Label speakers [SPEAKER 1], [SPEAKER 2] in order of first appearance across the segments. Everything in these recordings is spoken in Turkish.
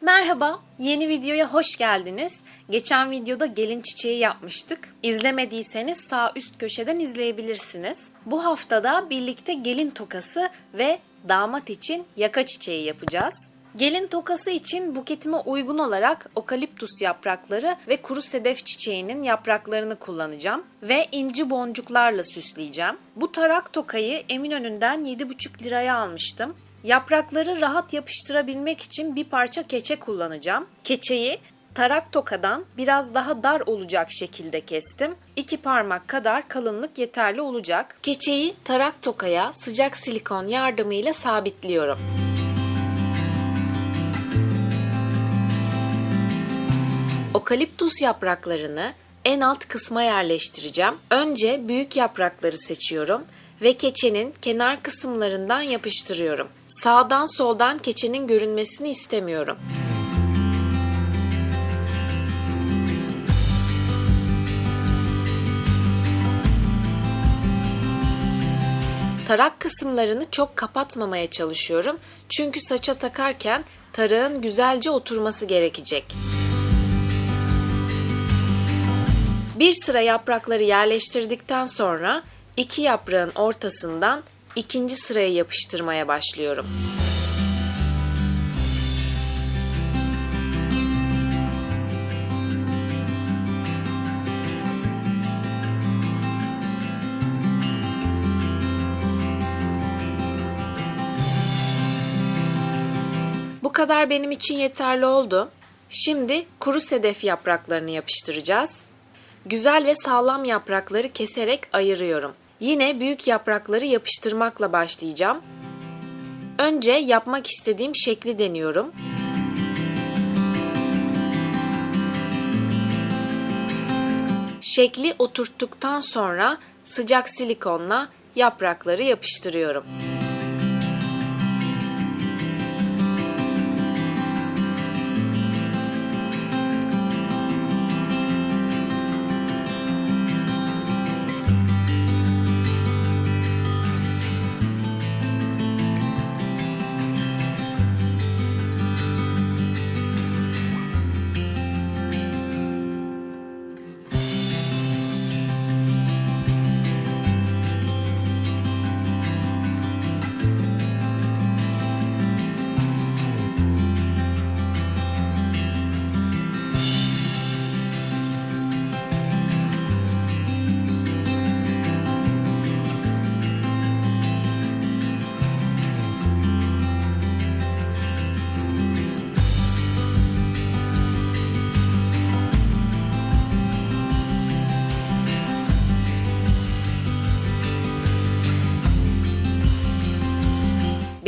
[SPEAKER 1] Merhaba, yeni videoya hoş geldiniz. Geçen videoda gelin çiçeği yapmıştık. İzlemediyseniz sağ üst köşeden izleyebilirsiniz. Bu haftada birlikte gelin tokası ve damat için yaka çiçeği yapacağız. Gelin tokası için buketime uygun olarak okaliptus yaprakları ve kuru sedef çiçeğinin yapraklarını kullanacağım ve inci boncuklarla süsleyeceğim. Bu tarak tokayı Eminönü'nden 7,5 liraya almıştım. Yaprakları rahat yapıştırabilmek için bir parça keçe kullanacağım. Keçeyi tarak tokadan biraz daha dar olacak şekilde kestim. İki parmak kadar kalınlık yeterli olacak. Keçeyi tarak tokaya sıcak silikon yardımıyla sabitliyorum. Okaliptus yapraklarını en alt kısma yerleştireceğim. Önce büyük yaprakları seçiyorum ve keçenin kenar kısımlarından yapıştırıyorum. Sağdan soldan keçenin görünmesini istemiyorum. Tarak kısımlarını çok kapatmamaya çalışıyorum. Çünkü saça takarken tarağın güzelce oturması gerekecek. Bir sıra yaprakları yerleştirdikten sonra iki yaprağın ortasından ikinci sıraya yapıştırmaya başlıyorum. Bu kadar benim için yeterli oldu. Şimdi kuru sedef yapraklarını yapıştıracağız. Güzel ve sağlam yaprakları keserek ayırıyorum. Yine büyük yaprakları yapıştırmakla başlayacağım. Önce yapmak istediğim şekli deniyorum. Şekli oturttuktan sonra sıcak silikonla yaprakları yapıştırıyorum.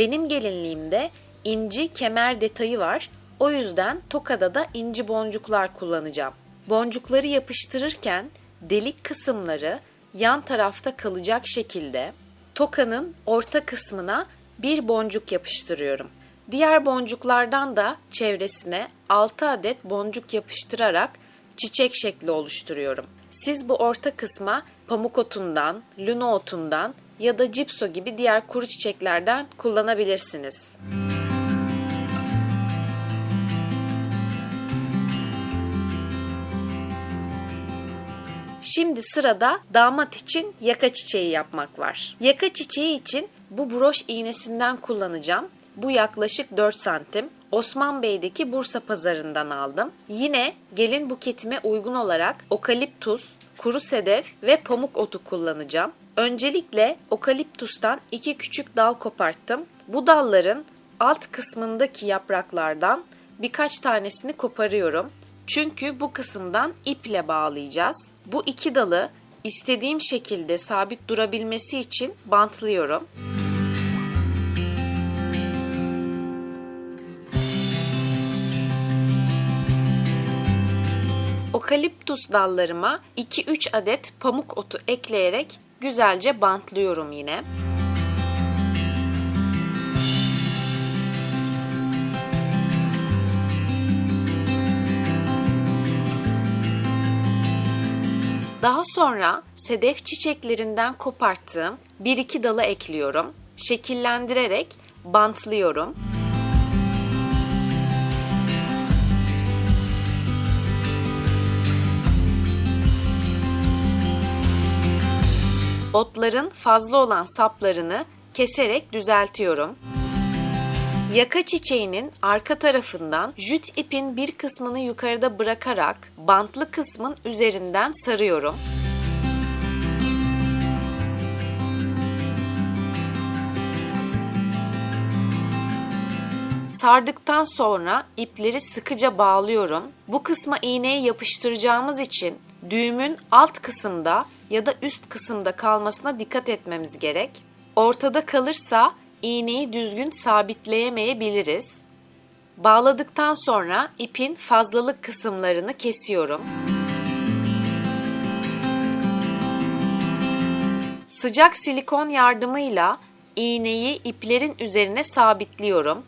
[SPEAKER 1] Benim gelinliğimde inci kemer detayı var. O yüzden tokada da inci boncuklar kullanacağım. Boncukları yapıştırırken delik kısımları yan tarafta kalacak şekilde tokanın orta kısmına bir boncuk yapıştırıyorum. Diğer boncuklardan da çevresine 6 adet boncuk yapıştırarak çiçek şekli oluşturuyorum. Siz bu orta kısma pamuk otundan, luna otundan ya da cipso gibi diğer kuru çiçeklerden kullanabilirsiniz. Şimdi sırada damat için yaka çiçeği yapmak var. Yaka çiçeği için bu broş iğnesinden kullanacağım. Bu yaklaşık 4 santim. Osman Bey'deki Bursa pazarından aldım. Yine gelin buketime uygun olarak okaliptus, kuru sedef ve pamuk otu kullanacağım. Öncelikle okaliptustan iki küçük dal koparttım. Bu dalların alt kısmındaki yapraklardan birkaç tanesini koparıyorum. Çünkü bu kısımdan iple bağlayacağız. Bu iki dalı istediğim şekilde sabit durabilmesi için bantlıyorum. Okaliptus dallarıma 2-3 adet pamuk otu ekleyerek güzelce bantlıyorum yine. Daha sonra sedef çiçeklerinden koparttığım bir iki dalı ekliyorum. Şekillendirerek bantlıyorum. Otların fazla olan saplarını keserek düzeltiyorum. Yaka çiçeğinin arka tarafından jüt ipin bir kısmını yukarıda bırakarak bantlı kısmın üzerinden sarıyorum. Sardıktan sonra ipleri sıkıca bağlıyorum. Bu kısma iğneyi yapıştıracağımız için düğümün alt kısımda ya da üst kısımda kalmasına dikkat etmemiz gerek. Ortada kalırsa iğneyi düzgün sabitleyemeyebiliriz. Bağladıktan sonra ipin fazlalık kısımlarını kesiyorum. Sıcak silikon yardımıyla iğneyi iplerin üzerine sabitliyorum.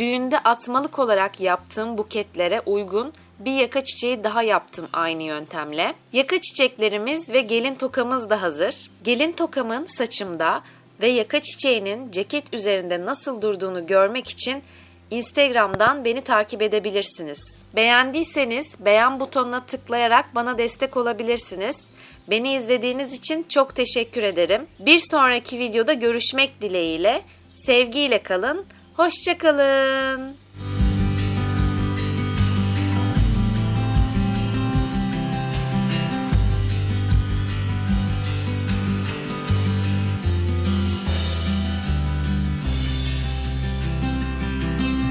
[SPEAKER 1] Düğünde atmalık olarak yaptığım buketlere uygun bir yaka çiçeği daha yaptım aynı yöntemle. Yaka çiçeklerimiz ve gelin tokamız da hazır. Gelin tokamın saçımda ve yaka çiçeğinin ceket üzerinde nasıl durduğunu görmek için Instagram'dan beni takip edebilirsiniz. Beğendiyseniz beğen butonuna tıklayarak bana destek olabilirsiniz. Beni izlediğiniz için çok teşekkür ederim. Bir sonraki videoda görüşmek dileğiyle. Sevgiyle kalın. Hoşçakalın.